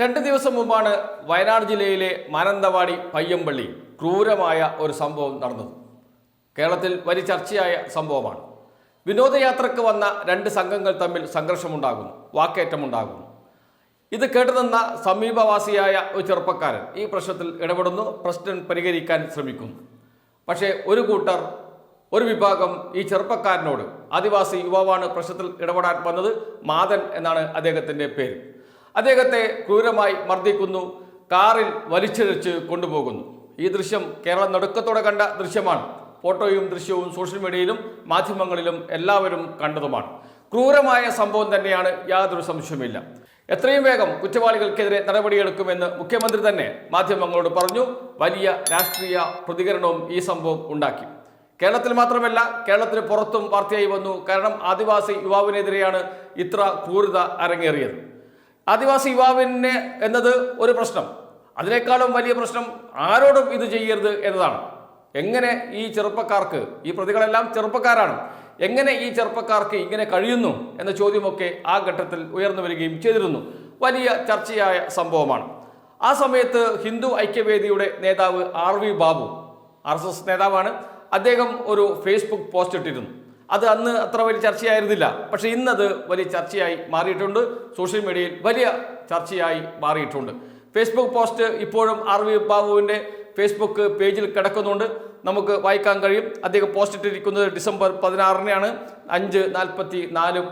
രണ്ട് ദിവസം മുമ്പാണ് വയനാട് ജില്ലയിലെ മാനന്തവാടി പയ്യമ്പള്ളി ക്രൂരമായ ഒരു സംഭവം നടന്നത്. കേരളത്തിൽ വലിയ ചർച്ചയായ സംഭവമാണ്. വിനോദയാത്രക്ക് വന്ന രണ്ട് സംഘങ്ങൾ തമ്മിൽ സംഘർഷമുണ്ടാകുന്നു വാക്കേറ്റമുണ്ടാകുന്നു. ഇത് കേട്ടുനിന്ന സമീപവാസിയായ ഒരു ചെറുപ്പക്കാരൻ ഈ പ്രശ്നത്തിൽ ഇടപെടുന്നു പ്രശ്നം പരിഹരിക്കാൻ ശ്രമിക്കുന്നു. പക്ഷേ ഒരു കൂട്ടർ ഒരു വിഭാഗം ഈ ചെറുപ്പക്കാരനോട് ആദിവാസി യുവാവാണ് പ്രശ്നത്തിൽ ഇടപെടാൻ വന്നത് മാതൻ എന്നാണ് അദ്ദേഹത്തിന്റെ പേര്. അദ്ദേഹത്തെ ക്രൂരമായി മർദ്ദിക്കുന്നു കാറിൽ വലിച്ചിഴച്ച് കൊണ്ടുപോകുന്നു. ഈ ദൃശ്യം കേരളം നടുക്കത്തോടെ കണ്ട ദൃശ്യമാണ്. ഫോട്ടോയും ദൃശ്യവും സോഷ്യൽ മീഡിയയിലും മാധ്യമങ്ങളിലും എല്ലാവരും കണ്ടതുമാണ്. ക്രൂരമായ സംഭവം തന്നെയാണ് യാതൊരു സംശയമില്ല എത്രയും വേഗം കുറ്റവാളികൾക്കെതിരെ നടപടിയെടുക്കുമെന്ന് മുഖ്യമന്ത്രി തന്നെ മാധ്യമങ്ങളോട് പറഞ്ഞു. വലിയ രാഷ്ട്രീയ പ്രതികരണവും ഈ സംഭവം ഉണ്ടാക്കി. കേരളത്തിൽ മാത്രമല്ല കേരളത്തിന് പുറത്തും വാർത്തയായി വന്നു. കാരണം ആദിവാസി യുവാവിനെതിരെയാണ് ഇത്ര ക്രൂരത അരങ്ങേറിയത്. ആദിവാസി യുവാവിനെ എന്നത് ഒരു പ്രശ്നം. അതിനേക്കാളും വലിയ പ്രശ്നം ആരോടും ഇത് ചെയ്യരുത് എന്നതാണ്. എങ്ങനെ ഈ ചെറുപ്പക്കാർക്ക് ഈ പ്രതികളെല്ലാം ചെറുപ്പക്കാരാണ് എങ്ങനെ ഈ ചെറുപ്പക്കാർക്ക് ഇങ്ങനെ കഴിയുന്നു എന്ന ചോദ്യമൊക്കെ ആ ഘട്ടത്തിൽ ഉയർന്നു വരികയും ചെയ്തിരുന്നു. വലിയ ചർച്ചയായ സംഭവമാണ്. ആ സമയത്ത് ഹിന്ദു ഐക്യവേദിയുടെ നേതാവ് R V Babu R S S നേതാവാണ്. അദ്ദേഹം ഒരു ഫേസ്ബുക്ക് പോസ്റ്റ് ഇട്ടിരുന്നു. അത് അന്ന് അത്ര വലിയ ചർച്ചയായിരുന്നില്ല. പക്ഷേ ഇന്നത് വലിയ ചർച്ചയായി മാറിയിട്ടുണ്ട്. സോഷ്യൽ മീഡിയയിൽ വലിയ ചർച്ചയായി മാറിയിട്ടുണ്ട്. ഫേസ്ബുക്ക് പോസ്റ്റ് ഇപ്പോഴും ആർ വി ബാബുവിന്റെ ഫേസ്ബുക്ക് പേജിൽ കിടക്കുന്നുണ്ട്. നമുക്ക് വായിക്കാൻ കഴിയും. അദ്ദേഹം പോസ്റ്റ് ഇട്ടിരിക്കുന്നത് ഡിസംബർ പതിനാറിനാണ് അഞ്ച് നാൽപ്പത്തി നാല്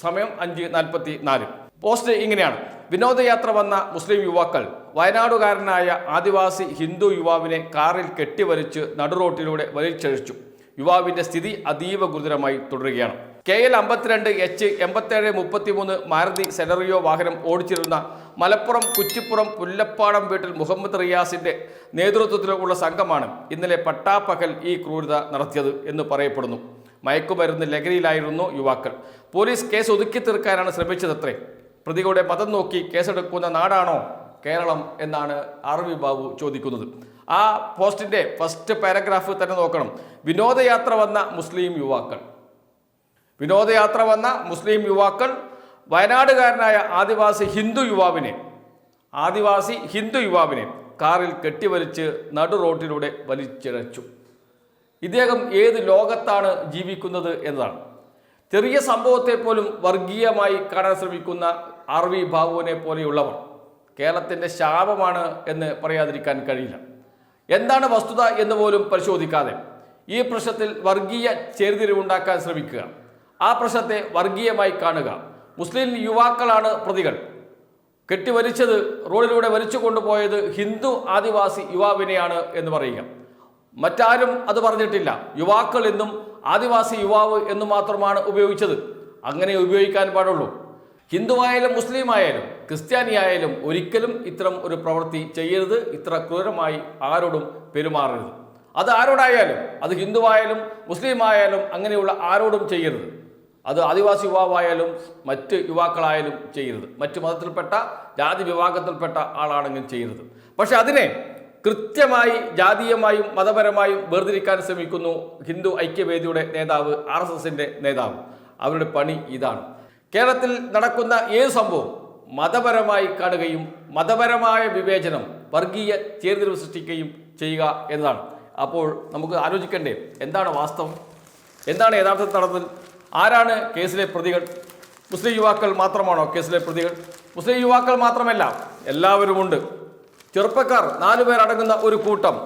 സമയം അഞ്ച് നാൽപ്പത്തി നാല്. പോസ്റ്റ് ഇങ്ങനെയാണ്. വിനോദയാത്ര വന്ന മുസ്ലിം യുവാക്കൾ വയനാടുകാരനായ ആദിവാസി ഹിന്ദു യുവാവിനെ കാറിൽ കെട്ടിവലിച്ച് നടുറോട്ടിലൂടെ വലിച്ചഴിച്ചു. യുവാവിന്റെ സ്ഥിതി അതീവ ഗുരുതരമായി തുടരുകയാണ്. കെ എൽ അമ്പത്തിരണ്ട് എച്ച് എൺപത്തേഴ് മുപ്പത്തിമൂന്ന് മാരുതി സെനറിയോ വാഹനം ഓടിച്ചിരുന്ന മലപ്പുറം കുറ്റിപ്പുറം പുല്ലപ്പാടം വീട്ടിൽ മുഹമ്മദ് റിയാസിന്റെ നേതൃത്വത്തിലുള്ള സംഘമാണ് ഇന്നലെ പട്ടാപ്പകൽ ഈ ക്രൂരത നടത്തിയത് എന്ന് പറയപ്പെടുന്നു. മയക്കുമരുന്ന് ലഹരിയിലായിരുന്നു യുവാക്കൾ. പോലീസ് കേസ് ഒതുക്കി തീർക്കാനാണ് ശ്രമിച്ചതത്രേ. പ്രതികളുടെ മതം നോക്കി കേസെടുക്കുന്ന നാടാണോ? കേരളം എന്നാണ് ആർ ബാബു ചോദിക്കുന്നത്. ആ പോസ്റ്റിന്റെ ഫസ്റ്റ് പാരഗ്രാഫ് തന്നെ നോക്കണം. വിനോദയാത്ര വന്ന മുസ്ലിം യുവാക്കൾ. വിനോദയാത്ര വന്ന മുസ്ലിം യുവാക്കൾ വയനാടുകാരനായ ആദിവാസി ഹിന്ദു യുവാവിനെ ആദിവാസി ഹിന്ദു യുവാവിനെ കാറിൽ കെട്ടിവലിച്ച് നടു റോട്ടിലൂടെ വലിച്ചിഴച്ചു. ഇദ്ദേഹം ഏത് ലോകത്താണ് ജീവിക്കുന്നത് എന്നതാണ്. ചെറിയ സംഭവത്തെ പോലും വർഗീയമായി കാണാൻ ശ്രമിക്കുന്ന ആർ വി ബാബുവിനെ പോലെയുള്ളവർ കേരളത്തിന്റെ ശാപമാണ് എന്ന് പറയാതിരിക്കാൻ കഴിയില്ല. എന്താണ് വസ്തുത എന്ന് പോലും പരിശോധിക്കാതെ ഈ പ്രശ്നത്തിൽ വർഗീയ ചേരിതിരിവുണ്ടാക്കാൻ ശ്രമിക്കുക. ആ പ്രശ്നത്തെ വർഗീയമായി കാണുക. മുസ്ലിം യുവാക്കളാണ് പ്രതികൾ. കെട്ടിവലിച്ചത് റോഡിലൂടെ വലിച്ചു കൊണ്ടുപോയത് ഹിന്ദു ആദിവാസി യുവാവിനെയാണ് എന്ന് പറയുക. മറ്റാരും അത് പറഞ്ഞിട്ടില്ല. യുവാക്കൾ എന്നും ആദിവാസി യുവാവ് എന്ന് മാത്രമാണ് ഉപയോഗിച്ചത്. അങ്ങനെ ഉപയോഗിക്കാൻ പാടുള്ളൂ. ഹിന്ദുവായാലും മുസ്ലിം ആയാലും ക്രിസ്ത്യാനി ആയാലും ഒരിക്കലും ഇത്തരം ഒരു പ്രവൃത്തി ചെയ്യരുത്. ഇത്ര ക്രൂരമായി ആരോടും പെരുമാറരുത്. അത് ആരോടായാലും അത് ഹിന്ദുവായാലും മുസ്ലിം ആയാലും അങ്ങനെയുള്ള ആരോടും ചെയ്യരുത്. അത് ആദിവാസി യുവാവായാലും മറ്റ് യുവാക്കളായാലും ചെയ്യരുത്. മറ്റ് മതത്തിൽപ്പെട്ട ജാതി വിഭാഗത്തിൽപ്പെട്ട ആളാണെങ്കിലും ചെയ്യരുത്. പക്ഷെ അതിനെ കൃത്യമായി ജാതീയമായും മതപരമായും വേർതിരിക്കാൻ ശ്രമിക്കുന്നു ഹിന്ദു ഐക്യവേദിയുടെ നേതാവ് ആർ നേതാവ്. അവരുടെ പണി ഇതാണ്. കേരളത്തിൽ നടക്കുന്ന ഏത് സംഭവം മതപരമായി കാണുകയും മതപരമായ വിവേചനം വർഗീയ ചേരിതിരിവ് സൃഷ്ടിക്കുകയും ചെയ്യുക എന്നതാണ്. അപ്പോൾ നമുക്ക് ആലോചിക്കണ്ടേ എന്താണ് വാസ്തവം? എന്താണ് യഥാർത്ഥത്തിൽ നടന്നത്? ആരാണ് കേസിലെ പ്രതികൾ? മുസ്ലിം യുവാക്കൾ മാത്രമാണോ കേസിലെ പ്രതികൾ? മുസ്ലിം യുവാക്കൾ മാത്രമല്ല എല്ലാവരുമുണ്ട്. ചെറുപ്പക്കാർ നാലു പേരടങ്ങുന്ന ഒരു കൂട്ടം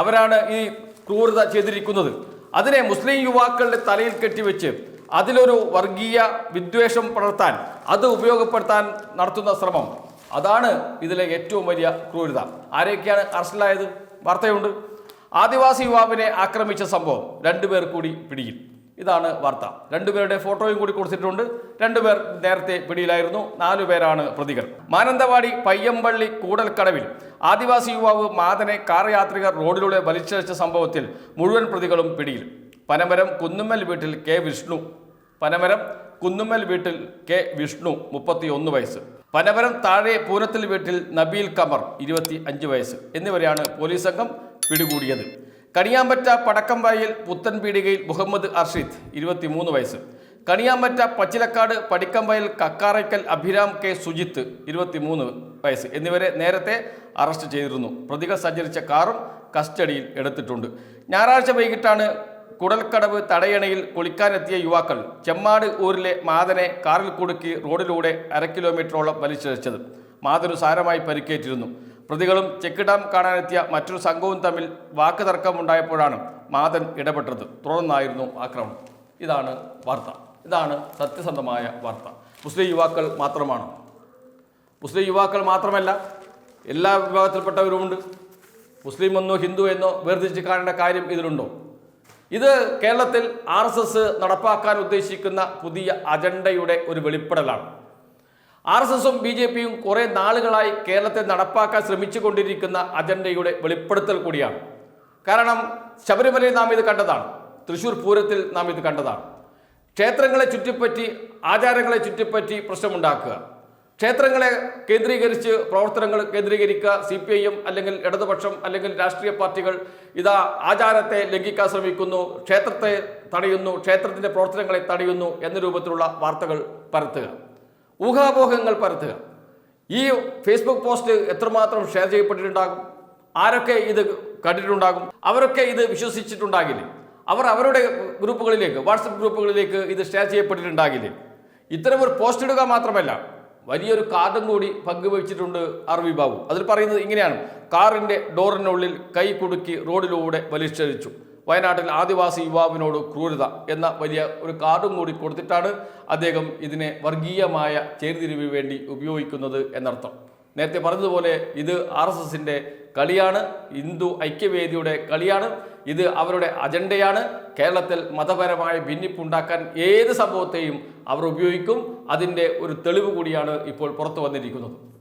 അവരാണ് ഈ ക്രൂരത ചെയ്തിരിക്കുന്നത്. അതിനെ മുസ്ലിം യുവാക്കളുടെ തലയിൽ കെട്ടിവെച്ച് അതിലൊരു വർഗീയ വിദ്വേഷം പടർത്താൻ അത് ഉപയോഗപ്പെടുത്താൻ നടത്തുന്ന ശ്രമം. അതാണ് ഇതിലെ ഏറ്റവും വലിയ ക്രൂരത. ആരെയൊക്കെയാണ് അറസ്റ്റിലായത്? വാർത്തയുണ്ട്. ആദിവാസി യുവാവിനെ ആക്രമിച്ച സംഭവം രണ്ടുപേർ കൂടി പിടിയിൽ. ഇതാണ് വാർത്ത. രണ്ടുപേരുടെ ഫോട്ടോയും കൂടി കൊടുത്തിട്ടുണ്ട്. രണ്ടുപേർ നേരത്തെ പിടിയിലായിരുന്നു. നാലു പേരാണ് പ്രതികൾ. മാനന്തവാടി പയ്യമ്പള്ളി കൂടൽക്കടവിൽ ആദിവാസി യുവാവ് മാതനെ കാർ യാത്രികർ റോഡിലൂടെ വലിച്ചഴിച്ച സംഭവത്തിൽ മുഴുവൻ പ്രതികളും പിടിയിൽ. പനമരം കുന്നുമ്മൽ വീട്ടിൽ കെ വിഷ്ണു പനമരം കുന്നുമ്മൽ വീട്ടിൽ കെ വിഷ്ണു മുപ്പത്തി ഒന്ന് വയസ്സ്. പനമരം താഴെ പൂരത്തിൽ വീട്ടിൽ നബീൽ കമർ ഇരുപത്തി അഞ്ച് വയസ്സ് എന്നിവരെയാണ് പോലീസ് സംഘം പിടികൂടിയത്. കണിയാമ്പറ്റ പടക്കംവായിൽ പുത്തൻ പീടികയിൽ മുഹമ്മദ് അർഷിദ് ഇരുപത്തിമൂന്ന് വയസ്സ്. കണിയാമ്പറ്റ പച്ചിലക്കാട് പടിക്കംവയൽ കക്കാറയ്ക്കൽ അഭിരാം കെ സുജിത്ത് ഇരുപത്തിമൂന്ന് വയസ്സ് എന്നിവരെ നേരത്തെ അറസ്റ്റ് ചെയ്തിരുന്നു. പ്രതികൾ സഞ്ചരിച്ച കാറും കസ്റ്റഡിയിൽ എടുത്തിട്ടുണ്ട്. ഞായറാഴ്ച വൈകിട്ടാണ് കുടൽക്കടവ് തടയണയിൽ കുളിക്കാനെത്തിയ യുവാക്കൾ ചെമ്മാട് ഊരിലെ മാതനെ കാറിൽ കുടുക്കി റോഡിലൂടെ അര കിലോമീറ്ററോളം വലിച്ചിഴച്ചത്. മാതനു സാരമായി പരിക്കേറ്റിരുന്നു. പ്രതികളും ചെക്ക് ഡാം കാണാനെത്തിയ മറ്റൊരു സംഘവും തമ്മിൽ വാക്ക് തർക്കമുണ്ടായപ്പോഴാണ് മാതൻ ഇടപെട്ടത്. തുടർന്നായിരുന്നു ആക്രമണം. ഇതാണ് വാർത്ത. ഇതാണ് സത്യസന്ധമായ വാർത്ത. മുസ്ലിം യുവാക്കൾ മാത്രമാണ്? മുസ്ലിം യുവാക്കൾ മാത്രമല്ല എല്ലാ വിഭാഗത്തിൽപ്പെട്ടവരുമുണ്ട്. മുസ്ലിം എന്നോ ഹിന്ദു എന്നോ വേർതിരിച്ച് കാണേണ്ട കാര്യം ഇതിലുണ്ടോ? ഇത് കേരളത്തിൽ ആർ എസ് എസ് നടപ്പാക്കാൻ ഉദ്ദേശിക്കുന്ന പുതിയ അജണ്ടയുടെ ഒരു വെളിപ്പെടലാണ്. ആർ എസ് എസും ബി ജെ പിയും കുറേ നാളുകളായി കേരളത്തെ നടപ്പാക്കാൻ ശ്രമിച്ചുകൊണ്ടിരിക്കുന്ന അജണ്ടയുടെ വെളിപ്പെടുത്തൽ കൂടിയാണ്. കാരണം ശബരിമലയിൽ നാം ഇത് കണ്ടതാണ്. തൃശൂർ പൂരത്തിൽ നാം ഇത് കണ്ടതാണ്. ക്ഷേത്രങ്ങളെ ചുറ്റിപ്പറ്റി ആചാരങ്ങളെ ചുറ്റിപ്പറ്റി പ്രശ്നമുണ്ടാക്കുക. ക്ഷേത്രങ്ങളെ കേന്ദ്രീകരിച്ച് പ്രവർത്തനങ്ങൾ കേന്ദ്രീകരിക്കുക സി പി ഐ എം അല്ലെങ്കിൽ ഇടതുപക്ഷം അല്ലെങ്കിൽ രാഷ്ട്രീയ പാർട്ടികൾ ഇതാ ആചാരത്തെ ലംഘിക്കാൻ ശ്രമിക്കുന്നു ക്ഷേത്രത്തെ തടയുന്നു ക്ഷേത്രത്തിന്റെ പ്രവർത്തനങ്ങളെ തടയുന്നു എന്ന രൂപത്തിലുള്ള വാർത്തകൾ പരത്തുക. ഊഹാപോഹങ്ങൾ പരത്തുക. ഈ ഫേസ്ബുക്ക് പോസ്റ്റ് എത്രമാത്രം ഷെയർ ചെയ്യപ്പെട്ടിട്ടുണ്ടാകും? ആരൊക്കെ ഇത് കണ്ടിട്ടുണ്ടാകും? അവരൊക്കെ ഇത് വിശ്വസിച്ചിട്ടുണ്ടാകില്ലേ? അവർ അവരുടെ ഗ്രൂപ്പുകളിലേക്ക് വാട്സപ്പ് ഗ്രൂപ്പുകളിലേക്ക് ഇത് ഷെയർ ചെയ്യപ്പെട്ടിട്ടുണ്ടാകില്ലേ? ഇത്തരം ഒരു പോസ്റ്റ് ഇടുക മാത്രമല്ല വലിയൊരു കാതം കൂടി പങ്കുവച്ചിട്ടുണ്ട് വി ബാബു. അതിൽ പറയുന്നത് ഇങ്ങനെയാണ്. കാറിന്റെ ഡോറിനുള്ളിൽ കൈ കുടുക്കി റോഡിലൂടെ വലിച്ചഴിച്ചു വയനാട്ടിൽ ആദിവാസി യുവാവിനോട് ക്രൂരത എന്ന വലിയ ഒരു കാർഡും കൂടി കൊടുത്തിട്ടാണ് അദ്ദേഹം ഇതിനെ വർഗീയമായ ചേരിതിരിവിന് വേണ്ടി ഉപയോഗിക്കുന്നത് എന്നർത്ഥം. നേരത്തെ പറഞ്ഞതുപോലെ ഇത് ആർ എസ് എസിന്റെ കളിയാണ് ഹിന്ദു ഐക്യവേദിയുടെ കളിയാണ് ഇത് അവരുടെ അജണ്ടയാണ്. കേരളത്തിൽ മതപരമായ ഭിന്നിപ്പുണ്ടാക്കാൻ ഏത് സംഭവത്തെയും അവർ ഉപയോഗിക്കും. അതിന്റെ ഒരു തെളിവ് കൂടിയാണ് ഇപ്പോൾ പുറത്തു വന്നിരിക്കുന്നത്.